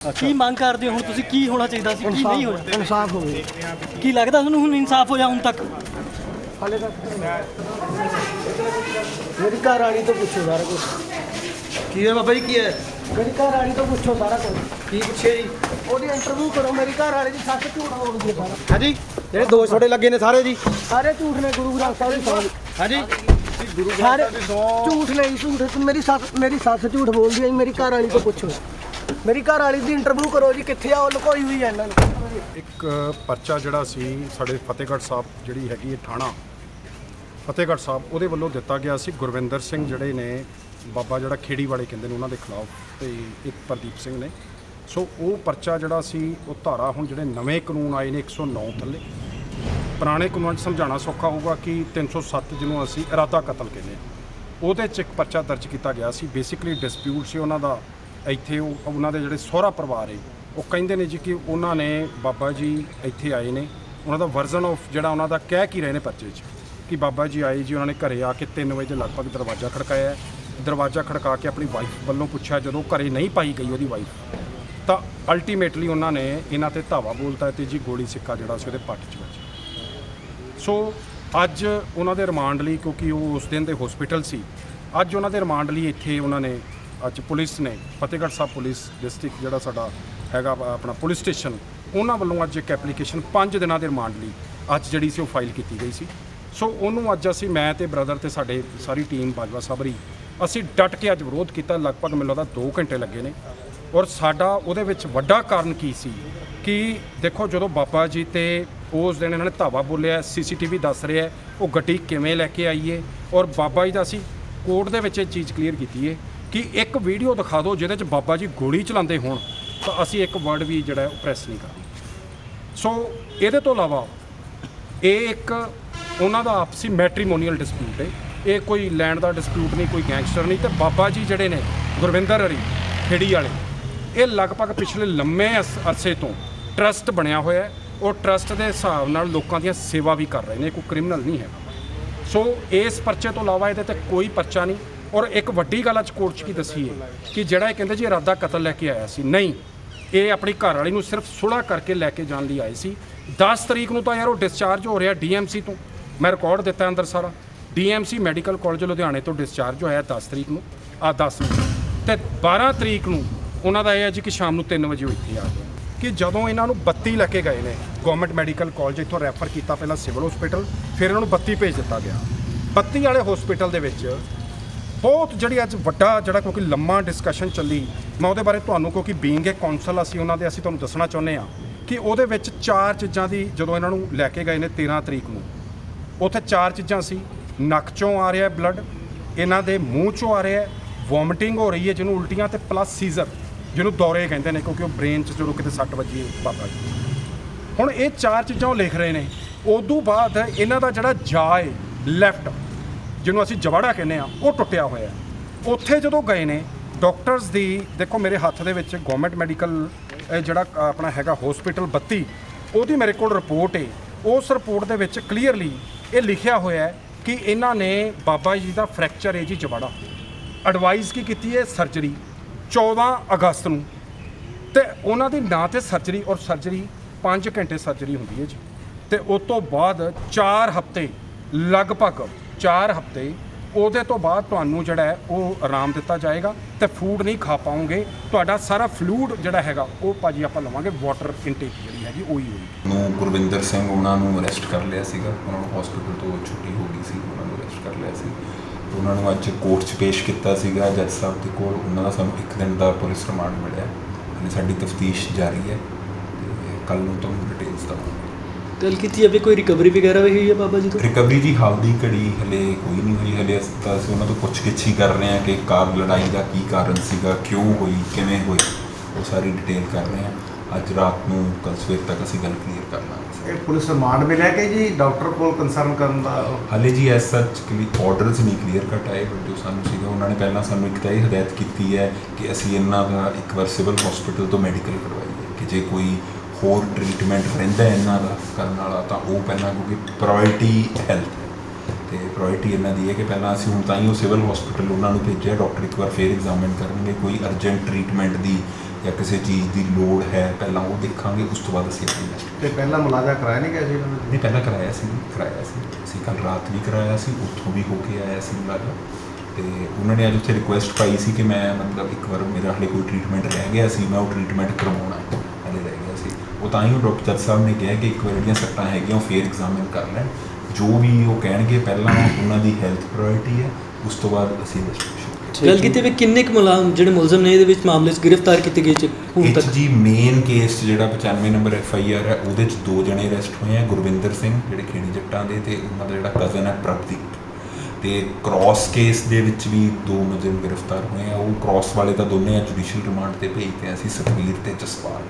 ਕੀ ਮੰਗ ਕਰਦੇ ਹੋ? ਹੁਣ ਤੁਸੀਂ ਕੀ ਹੋਣਾ ਚਾਹੀਦਾ ਸੀ? ਕੀ ਨਹੀਂ ਹੋਇਆ? ਇਨਸਾਫ ਹੋਵੇ। ਕੀ ਲੱਗਦਾ ਤੁਹਾਨੂੰ ਹੁਣ ਇਨਸਾਫ ਹੋਇਆ ਹੁਣ ਤੱਕ? ਹਾਲੇ ਤੱਕ ਮੇਰੀ ਘਰ ਵਾਲੀ ਤੋਂ ਪੁੱਛੋ ਸਾਰਾ ਕੁਝ ਕੀ ਹੈ ਬਾਬਾ ਜੀ ਕੀ ਹੈ? ਮੇਰੀ ਘਰ ਵਾਲੀ ਤੋਂ ਪੁੱਛੋ ਸਾਰਾ ਕੁਝ ਕੀ ਪੁੱਛਿਆ ਜੀ? ਉਹਦੀ ਇੰਟਰਵਿਊ ਕਰੋ ਮੇਰੀ ਘਰ ਵਾਲੀ ਦੀ ਸੱਚ ਝੂਠ ਬੋਲਦੀ ਹੈ ਸਾਰਾ। ਹਾਂਜੀ। ਜਿਹੜੇ ਦੋ ਛੋੜੇ ਲੱਗੇ ਨੇ ਸਾਰੇ ਜੀ। ਸਾਰੇ ਝੂਠ ਨੇ ਗੁਰੂ ਗ੍ਰੰਥ ਸਾਹਿਬ ਦੀ ਸੌਂ ਹਾਂਜੀ। ਸਾਰੇ ਝੂਠ ਨਹੀਂ ਝੂਠ। ਮੇਰੀ ਸੱਸ ਮੇਰੀ ਸੱਸ ਝੂਠ ਬੋਲਦੀ ਹੈ ਜੀ, ਮੇਰੀ ਘਰ ਵਾਲੀ ਤੋਂ ਪੁੱਛੋ। ਮੇਰੀ ਘਰ ਵਾਲੀ ਦੀ ਇੰਟਰਵਿਊ ਕਰੋ ਜੀ, ਕਿੱਥੇ ਆ, ਉਹ ਲੁਕੋਈ ਹੋਈ ਹੈ ਇਹਨਾਂ ਨੂੰ ਇੱਕ ਪਰਚਾ ਜਿਹੜਾ ਸੀ ਸਾਡੇ ਫਤਿਹਗੜ੍ਹ ਸਾਹਿਬ ਜਿਹੜੀ ਹੈਗੀ ਹੈ ਥਾਣਾ, ਫਤਿਹਗੜ੍ਹ ਸਾਹਿਬ, ਉਹਦੇ ਵੱਲੋਂ ਦਿੱਤਾ ਗਿਆ ਸੀ। ਗੁਰਵਿੰਦਰ ਸਿੰਘ ਜਿਹੜੇ ਨੇ, ਬਾਬਾ ਜਿਹੜਾ ਖੇੜੀ ਵਾਲੇ ਕਹਿੰਦੇ ਨੇ, ਉਹਨਾਂ ਦੇ ਖਿਲਾਫ ਤੇ ਇੱਕ ਪ੍ਰਦੀਪ ਸਿੰਘ ਨੇ। ਸੋ ਉਹ ਪਰਚਾ ਜਿਹੜਾ ਸੀ, ਉਹ ਧਾਰਾ ਹੁਣ ਜਿਹੜੇ ਨਵੇਂ ਕਾਨੂੰਨ ਆਏ ਨੇ 109 ਥੱਲੇ। ਪੁਰਾਣੇ ਕਾਨੂੰਨ 'ਚ ਸਮਝਾਉਣਾ ਸੌਖਾ ਹੋਊਗਾ ਕਿ 307 ਜਿਹਨੂੰ ਅਸੀਂ ਇਰਾਦਾ ਕਤਲ ਕਹਿੰਦੇ ਹਾਂ। ਉਹਦੇ 'ਚ ਇੱਕ ਪਰਚਾ ਦਰਜ ਕੀਤਾ ਗਿਆ ਸੀ। ਬੇਸਿਕਲੀ ਡਿਸਪਿਊਟ ਸੀ ਉਹਨਾਂ ਦਾ। ਇੱਥੇ ਉਹ ਉਹਨਾਂ ਦੇ ਜਿਹੜੇ ਸਹੁਰਾ ਪਰਿਵਾਰ ਹੈ ਉਹ ਕਹਿੰਦੇ ਨੇ ਜੀ ਕਿ ਉਹਨਾਂ ਨੇ ਬਾਬਾ ਜੀ ਇੱਥੇ ਆਏ ਨੇ। ਉਹਨਾਂ ਦਾ ਵਰਜ਼ਨ ਆਫ ਜਿਹੜਾ ਉਹਨਾਂ ਦਾ ਕਹਿ ਕੀ ਰਹੇ ਨੇ ਪਰਚੇ 'ਚ ਕਿ ਬਾਬਾ ਜੀ ਆਏ ਜੀ, ਉਹਨਾਂ ਨੇ ਘਰੇ ਆ ਕੇ 3 ਵਜੇ ਦੇ ਲਗਭਗ ਦਰਵਾਜ਼ਾ ਖੜਕਾਇਆ ਦਰਵਾਜ਼ਾ ਖੜਕਾ ਕੇ ਆਪਣੀ ਵਾਈਫ ਵੱਲੋਂ ਪੁੱਛਿਆ, ਜਦੋਂ ਘਰੇ ਨਹੀਂ ਪਾਈ ਗਈ ਉਹਦੀ ਵਾਈਫ ਤਾਂ ਅਲਟੀਮੇਟਲੀ ਉਹਨਾਂ ਨੇ ਇਹਨਾਂ ਤੇ ਧਾਵਾ ਬੋਲਤਾ ਤੇ ਜੀ ਗੋਲੀ ਸਿੱਕਾ ਜਿਹੜਾ ਸੀ ਉਹਦੇ ਪੱਟ 'ਚ ਵੱਜਿਆ ਸੋ ਅੱਜ ਉਹਨਾਂ ਦੇ ਰਿਮਾਂਡ ਲਈ, ਕਿਉਂਕਿ ਉਹ ਉਸ ਦਿਨ ਦੇ ਹਸਪੀਟਲ ਸੀ, ਅੱਜ ਉਹਨਾਂ ਦੇ ਰਿਮਾਂਡ ਲਈ ਇੱਥੇ ਉਹਨਾਂ ਨੇ ਅੱਜ ਪੁਲਿਸ ਨੇ, ਫਤਿਹਗੜ੍ਹ ਸਾਹਿਬ ਪੁਲਿਸ ਡਿਸਟ੍ਰਿਕਟ ਜਿਹੜਾ ਸਾਡਾ ਹੈਗਾ ਆਪਣਾ ਪੁਲਿਸ ਸਟੇਸ਼ਨ, ਉਹਨਾਂ ਵੱਲੋਂ ਅੱਜ ਇੱਕ ਐਪਲੀਕੇਸ਼ਨ 5 ਦਿਨਾਂ ਦੇ ਰਿਮਾਂਡ ਲਈ ਅੱਜ ਜਿਹੜੀ ਸੀ ਉਹ ਫਾਈਲ ਕੀਤੀ ਗਈ ਸੀ। ਸੋ ਉਹਨੂੰ ਅੱਜ ਅਸੀਂ ਮੈਂ ਤੇ ਬ੍ਰਦਰ ਤੇ ਸਾਡੇ ਸਾਰੀ ਟੀਮ ਬਾਜਵਾ ਸਾਬਰੀ ਅਸੀਂ ਡਟ ਕੇ ਅੱਜ ਵਿਰੋਧ ਕੀਤਾ, ਲਗਭਗ ਮੈਨੂੰ ਲੱਗਦਾ 2 ਘੰਟੇ ਲੱਗੇ ਨੇ। ਔਰ ਸਾਡਾ ਉਹਦੇ ਵਿੱਚ ਵੱਡਾ ਕਾਰਨ ਕੀ ਸੀ ਕਿ ਦੇਖੋ ਜਦੋਂ ਬਾਬਾ ਜੀ ਤੇ ਉਸ ਦਿਨ ਇਹਨਾਂ ਨੇ ਧਾਵਾ ਬੋਲਿਆ, ਸੀਸੀਟੀਵੀ ਦੱਸ ਰਿਹਾ, ਉਹ ਗੱਡੀ ਕਿਵੇਂ ਲੈ ਕੇ ਆਈਏ? ਔਰ ਬਾਬਾ ਜੀ ਦਾ ਅਸੀਂ ਕੋਰਟ ਦੇ ਵਿੱਚ ਇਹ ਚੀਜ਼ ਕਲੀਅਰ ਕੀਤੀ ਹੈ ਕਿ ਇੱਕ ਵੀਡੀਓ ਦਿਖਾ ਦਿਓ ਜਿਹਦੇ 'ਚ ਬਾਬਾ ਜੀ ਗੋਲੀ ਚਲਾਉਂਦੇ ਹੋਣ, ਤਾਂ ਅਸੀਂ ਇੱਕ ਵਰਡ ਵੀ ਜਿਹੜਾ ਉਹ ਪ੍ਰੈਸ ਨਹੀਂ ਕਰਾਂਗੇ ਸੋ ਇਹਦੇ ਤੋਂ ਇਲਾਵਾ ਇਹ ਇੱਕ ਉਹਨਾਂ ਦਾ ਆਪਸੀ ਮੈਟ੍ਰੀਮੋਨੀਅਲ ਡਿਸਪਿਊਟ ਹੈ। ਇਹ ਕੋਈ ਲੈਂਡ ਦਾ ਡਿਸਪਿਊਟ ਨਹੀਂ, ਕੋਈ ਗੈਂਗਸਟਰ ਨਹੀਂ, ਤੇ ਬਾਬਾ ਜੀ ਜਿਹੜੇ ਨੇ, ਗੁਰਵਿੰਦਰ ਹਰੀ, ਖੇੜੀ ਵਾਲੇ, ਇਹ ਲਗਭਗ ਪਿਛਲੇ ਲੰਮੇ ਅਸ- ਅਰਸੇ ਤੋਂ ਟਰਸਟ ਬਣਿਆ ਹੋਇਆ ਹੈ। ਉਹ ਟਰਸਟ ਦੇ ਹਿਸਾਬ ਨਾਲ ਲੋਕਾਂ ਦੀਆਂ ਸੇਵਾ ਵੀ ਕਰ ਰਹੇ ਨੇ ਕੋਈ ਕ੍ਰਿਮੀਨਲ ਨਹੀਂ ਹੈ ਸੋ ਇਸ ਪਰਚੇ ਤੋਂ ਇਲਾਵਾ ਇਹਦੇ ਤੇ ਕੋਈ ਪਰਚਾ ਨਹੀਂ। ਔਰ ਇੱਕ ਵੱਡੀ ਗੱਲ ਅੱਜ ਕੋਰਟ 'ਚ ਕੀ ਦੱਸੀ ਹੈ ਕਿ ਜਿਹੜਾ ਇਹ ਕਹਿੰਦੇ ਜੀ ਇਰਾਦਾ ਕਤਲ ਲੈ ਕੇ ਆਇਆ ਸੀ, ਨਹੀਂ। ਇਹ ਆਪਣੀ ਘਰ ਵਾਲੀ ਨੂੰ ਸਿਰਫ ਸੁਲਾ ਕਰਕੇ ਲੈ ਕੇ ਜਾਣ ਲਈ ਆਏ ਸੀ। 10 ਤਰੀਕ ਨੂੰ ਤਾਂ ਯਾਰ ਉਹ ਡਿਸਚਾਰਜ ਹੋ ਰਿਹਾ ਡੀਐਮਸੀ ਤੋਂ। ਮੈਂ ਰਿਕਾਰਡ ਦਿੱਤਾ ਅੰਦਰ ਸਾਰਾ। ਡੀਐਮਸੀ ਮੈਡੀਕਲ ਕਾਲਜ ਲੁਧਿਆਣੇ ਤੋਂ ਡਿਸਚਾਰਜ ਹੋਇਆ 10 ਤਰੀਕ ਨੂੰ, ਆ 10 ਨੂੰ ਤੇ 12 ਤਰੀਕ ਨੂੰ ਉਹਨਾਂ ਦਾ ਇਹ ਹੈ ਜੀ ਕਿ ਸ਼ਾਮ ਨੂੰ 3 ਵਜੇ ਉਹ ਇੱਥੇ ਆ ਗਏ। ਕਿ ਜਦੋਂ ਇਹਨਾਂ ਨੂੰ 32 ਲੈ ਕੇ ਗਏ ਨੇ ਗਵਰਨਮੈਂਟ ਮੈਡੀਕਲ ਕਾਲਜ ਇੱਥੋਂ ਰੈਫਰ ਕੀਤਾ ਪਹਿਲਾਂ ਸਿਵਲ ਹਸਪੀਟਲ ਫਿਰ ਇਹਨਾਂ ਨੂੰ 32 ਭੇਜ ਦਿੱਤਾ ਗਿਆ। 32 ਵਾਲੇ ਹਸਪੀਟਲ ਦੇ ਵਿੱਚ ਬਹੁਤ ਜਿਹੜੀ ਅੱਜ ਵੱਡਾ ਜਿਹੜਾ ਕਿਉਂਕਿ ਲੰਮਾ ਡਿਸਕਸ਼ਨ ਚੱਲੀ, ਮੈਂ ਉਹਦੇ ਬਾਰੇ ਤੁਹਾਨੂੰ ਕਿਉਂਕਿ ਬੀਇੰਗ ਏ ਕੌਂਸਲ ਅਸੀਂ ਉਹਨਾਂ ਦੇ, ਅਸੀਂ ਤੁਹਾਨੂੰ ਦੱਸਣਾ ਚਾਹੁੰਦੇ ਆ ਕਿ ਉਹਦੇ ਵਿੱਚ ਚਾਰ ਚੀਜ਼ਾਂ ਦੀ ਜਦੋਂ ਇਹਨਾਂ ਨੂੰ ਲੈ ਕੇ ਗਏ ਨੇ 13 ਤਰੀਕ ਨੂੰ, ਉੱਥੇ ਚਾਰ ਚੀਜ਼ਾਂ ਸੀ, ਨੱਕ ਚੋਂ ਆ ਰਿਹਾ ਬਲੱਡ ਇਹਨਾਂ ਦੇ ਮੂੰਹ ਚੋਂ ਆ ਰਿਹਾ ਵੋਮਿਟਿੰਗ ਹੋ ਰਹੀ ਹੈ ਜਿਹਨੂੰ ਉਲਟੀਆਂ ਤੇ ਪਲੱਸ ਸੀਜ਼ਰ ਜਿਹਨੂੰ ਦੌਰੇ ਕਹਿੰਦੇ ਨੇ ਕਿਉਂਕਿ ਉਹ ਬ੍ਰੇਨ 'ਚ ਜਦੋਂ ਕਿਤੇ ਸੱਟ ਵੱਜੀ ਹੈ ਬਾਬਾ ਹੁਣ ਇਹ ਚਾਰ ਚੀਜ਼ਾਂ ਉਹ ਲਿਖ ਰਹੇ ਨੇ, ਉਦੋਂ ਬਾਅਦ ਇਹਨਾਂ ਦਾ ਜਿਹੜਾ ਜਾ ਹੈ ਲੈਫਟ ਜਿਹਨੂੰ ਅਸੀਂ ਜਵਾੜਾ ਕਹਿੰਦੇ ਆ ਉਹ ਟੁੱਟਿਆ ਹੋਇਆ ਹੈ। ਉੱਥੇ ਜਦੋਂ ਗਏ ਨੇ ਡਾਕਟਰਸ ਦੀ, ਦੇਖੋ ਮੇਰੇ ਹੱਥ ਦੇ ਵਿੱਚ ਗਵਰਨਮੈਂਟ ਮੈਡੀਕਲ ਜਿਹੜਾ ਆਪਣਾ ਹੈਗਾ ਹਸਪੀਟਲ 32 ਉਹਦੀ ਮੇਰੇ ਕੋਲ ਰਿਪੋਰਟ ਏ। ਉਸ ਰਿਪੋਰਟ ਦੇ ਵਿੱਚ ਕਲੀਅਰਲੀ ਇਹ ਲਿਖਿਆ ਹੋਇਆ ਹੈ ਕਿ ਇਹਨਾਂ ਨੇ ਬਾਬਾ ਜੀ ਦਾ ਫ੍ਰੈਕਚਰ ਹੈ ਜੀ ਜਵਾੜਾ। ਐਡਵਾਈਸ ਕੀ ਕੀਤੀ ਹੈ? ਸਰਜਰੀ 14 ਅਗਸਤ ਨੂੰ। ਤੇ ਉਹਨਾਂ ਦੀ ਨਾਂ ਤੇ ਸਰਜਰੀ ਔਰ ਸਰਜਰੀ 5 ਘੰਟੇ ਸਰਜਰੀ ਹੁੰਦੀ ਹੈ ਜੀ। ਤੇ ਉਸ ਤੋਂ ਬਾਅਦ 4 ਹਫ਼ਤੇ ਲਗਭਗ 4 ਹਫ਼ਤੇ ਉਹਦੇ ਤੋਂ ਬਾਅਦ ਤੁਹਾਨੂੰ ਜਿਹੜਾ ਹੈ ਉਹ ਆਰਾਮ ਦਿੱਤਾ ਜਾਏਗਾ ਤੇ ਫੂਡ ਨਹੀਂ ਖਾ ਪਾਉਂਗੇ ਤੁਹਾਡਾ ਸਾਰਾ ਫਲੂਡ ਜਿਹੜਾ ਹੈਗਾ, ਉਹ ਭਾਜੀ ਆਪਾਂ ਲਵਾਂਗੇ ਵਾਟਰ ਇਨਟੇਕ ਜਿਹੜੀ ਹੈਗੀ, ਉਹੀ ਹੋਈ ਨੂੰ ਗੁਰਵਿੰਦਰ ਸਿੰਘ ਉਹਨਾਂ ਨੂੰ ਅਰੈਸਟ ਕਰ ਲਿਆ ਸੀਗਾ। ਉਹਨਾਂ ਨੂੰ ਹਸਪੀਟਲ ਤੋਂ ਛੁੱਟੀ ਹੋ ਗਈ ਸੀ, ਉਹਨਾਂ ਨੂੰ ਅਰੈਸਟ ਕਰ ਲਿਆ ਸੀ। ਉਹਨਾਂ ਨੂੰ ਅੱਜ ਕੋਰਟ 'ਚ ਪੇਸ਼ ਕੀਤਾ ਸੀਗਾ, ਜੱਜ ਸਾਹਿਬ ਦੇ ਕੋਲ। ਉਹਨਾਂ ਦਾ ਸਾਨੂੰ ਇੱਕ ਦਿਨ ਦਾ ਪੁਲਿਸ ਰਿਮਾਂਡ ਮਿਲਿਆ। ਸਾਡੀ ਤਫਤੀਸ਼ ਜਾਰੀ ਹੈ ਤੇ ਕੱਲ ਨੂੰ ਤੁਹਾਨੂੰ ਡਿਟੇਲਸ ਦਵਾਂਗੇ। ਗੱਲ ਕੀਤੀ ਜਾਵੇ ਕੋਈ ਰਿਕਵਰੀ ਵਗੈਰਾ ਵੀ ਹੋਈ ਹੈ ਬਾਬਾ ਜੀ ਤੋਂ? ਰਿਕਵਰੀ ਦੀ ਹਾਲ ਦੀ ਘੜੀ ਹਲੇ ਕੋਈ ਨਹੀਂ ਹੋਈ ਹਲੇ ਅਸੀਂ ਤਾਂ ਅਸੀਂ ਉਹਨਾਂ ਤੋਂ ਪੁੱਛਗਿੱਛ ਹੀ ਕਰ ਰਹੇ ਹਾਂ ਕਿ ਕਾਰ ਲੜਾਈ ਦਾ ਕੀ ਕਾਰਨ ਸੀਗਾ ਕਿਉਂ ਹੋਈ ਕਿਵੇਂ ਹੋਈ ਉਹ ਸਾਰੀ ਡਿਟੇਲ ਕਰ ਰਹੇ ਹਾਂ। ਅੱਜ ਰਾਤ ਨੂੰ ਕੱਲ ਸਵੇਰ ਤੱਕ ਅਸੀਂ ਗੱਲ ਕਲੀਅਰ ਕਰ ਲਾਂਗੇ। ਇਹ ਪੁਲਿਸ ਰਿਮਾਂਡ ਮਿਲਿਆ ਕਿ ਜੀ ਡਾਕਟਰ ਕੋਲ ਕੰਸਰਨ ਕਰਨ ਦਾ? ਹਲੇ ਜੀ ਐਸ ਸੱਚ ਕਲੀ ਆਰਡਰਸ ਨਹੀਂ ਕਲੀਅਰ ਕੱਟ ਆਏ ਬਟ ਜੋ ਸਾਨੂੰ ਸੀਗਾ ਉਹਨਾਂ ਨੇ ਪਹਿਲਾਂ ਸਾਨੂੰ ਇੱਕ ਤਾਂ ਇਹ ਹਦਾਇਤ ਕੀਤੀ ਹੈ ਕਿ ਅਸੀਂ ਇਹਨਾਂ ਦਾ ਇੱਕ ਵਾਰ ਸਿਵਲ ਹਸਪੀਟਲ ਤੋਂ ਮੈਡੀਕਲ ਕਰਵਾਈਏ ਕਿ ਜੇ ਕੋਈ ਹੋਰ ਟ੍ਰੀਟਮੈਂਟ ਰਹਿੰਦਾ ਇਹਨਾਂ ਦਾ ਕਰਨ ਵਾਲਾ ਤਾਂ ਉਹ ਪਹਿਲਾਂ ਕਿਉਂਕਿ ਪ੍ਰਾਇੋਰਟੀ ਹੈਲਥ ਤੇ ਪ੍ਰਾਇੋਰਟੀ ਇਹਨਾਂ ਦੀ ਹੈ ਕਿ ਪਹਿਲਾਂ ਅਸੀਂ ਹੁਣ ਤਾਂ ਹੀ ਉਹ ਸਿਵਲ ਹਸਪੀਟਲ ਉਹਨਾਂ ਨੂੰ ਭੇਜਿਆ ਡਾਕਟਰ ਇੱਕ ਵਾਰ ਫੇਰ ਐਗਜ਼ਾਮਿਨ ਕਰਨਗੇ। ਕੋਈ ਅਰਜੈਂਟ ਟ੍ਰੀਟਮੈਂਟ ਦੀ ਜਾਂ ਕਿਸੇ ਚੀਜ਼ ਦੀ ਲੋੜ ਹੈ ਪਹਿਲਾਂ ਉਹ ਦੇਖਾਂਗੇ ਉਸ ਤੋਂ ਬਾਅਦ ਅਸੀਂ ਆਪਣੀ ਇਨਵੈਸਟੀਗੇਸ਼ਨ ਤੇ ਪਹਿਲਾਂ ਮੁਲਾਜ਼ਾ ਕਰਾਇਆ ਨਹੀਂ ਗਿਆ ਸੀ ਇਹਨਾਂ ਨੇ? ਨਹੀਂ ਪਹਿਲਾਂ ਕਰਾਇਆ ਸੀ ਕਰਾਇਆ ਸੀ। ਅਸੀਂ ਕੱਲ ਰਾਤ ਵੀ ਕਰਾਇਆ ਸੀ ਉੱਥੋਂ ਵੀ ਹੋ ਕੇ ਆਇਆ ਸੀ ਮੁਲਾਜ਼ਾ। ਤੇ ਉਹਨਾਂ ਨੇ ਅੱਜ ਉੱਥੇ ਰਿਕੁਐਸਟ ਪਾਈ ਸੀ ਕਿ ਮੈਂ ਮਤਲਬ ਇੱਕ ਵਾਰ ਮੇਰਾ ਹਲੇ ਕੋਈ ਟ੍ਰੀਟਮੈਂਟ ਰਹਿ ਗਿਆ ਸੀ ਮੈਂ ਉਹ ਟ੍ਰੀਟਮੈਂਟ ਕਰਵਾਉਣਾ ਹੈ। ਉਹ ਤਾਂ ਹੀ ਉਹ ਡਾਕਟਰ ਸਾਹਿਬ ਨੇ ਕਿਹਾ ਕਿ ਇੱਕ ਵਾਰ ਜਿਹੜੀਆਂ ਸੱਟਾਂ ਹੈਗੀਆਂ ਉਹ ਫੇਰ ਐਗਜ਼ਾਮਿਨ ਕਰ ਲੈਣ। ਜੋ ਵੀ ਉਹ ਕਹਿਣਗੇ ਪਹਿਲਾਂ ਉਹਨਾਂ ਦੀ ਹੈਲਥ ਪ੍ਰਾਇੋਰਟੀ ਹੈ ਉਸ ਤੋਂ ਬਾਅਦ ਅਸੀਂ ਗੱਲ ਕੀਤੀ ਵੀ ਕਿੰਨੇ ਕੁ ਮੁਲਾਜ਼ਮ ਜਿਹੜੇ ਮੁਲਜ਼ਮ ਨੇ ਇਹਦੇ ਵਿੱਚ ਮਾਮਲੇ 'ਚ ਗ੍ਰਿਫਤਾਰ ਕੀਤੇ ਗਏ ਚ ਹੁਣ ਤੱਕ? ਜੀ ਮੇਨ ਕੇਸ ਜਿਹੜਾ 95 ਨੰਬਰ ਐਫ ਆਈ ਆਰ ਹੈ ਉਹਦੇ ਚ ਦੋ ਜਣੇ ਅਰੈਸਟ ਹੋਏ ਆ ਗੁਰਵਿੰਦਰ ਸਿੰਘ ਜਿਹੜੇ ਖੇੜੀ ਜੱਟਾਂ ਦੇ ਤੇ ਉਹਨਾਂ ਦਾ ਜਿਹੜਾ ਕਜ਼ਨ ਹੈ ਪ੍ਰਭਦੀਪ। ਤੇ ਕ੍ਰਾਸ ਕੇਸ ਦੇ ਵਿੱਚ ਵੀ ਦੋ ਮੁਲਜ਼ਮ ਗ੍ਰਿਫਤਾਰ ਹੋਏ ਆ ਉਹ ਕ੍ਰਾਸ ਵਾਲੇ ਤਾਂ ਦੋਨੇ ਆ ਜੁਡੀਸ਼ੀਅਲ ਰਿਮਾਂਡ ਤੇ ਭੇਜਦੇ ਆ ਅਸੀਂ ਸੁਖਵੀਰ ਤੇ ਜਸਪਾਲ।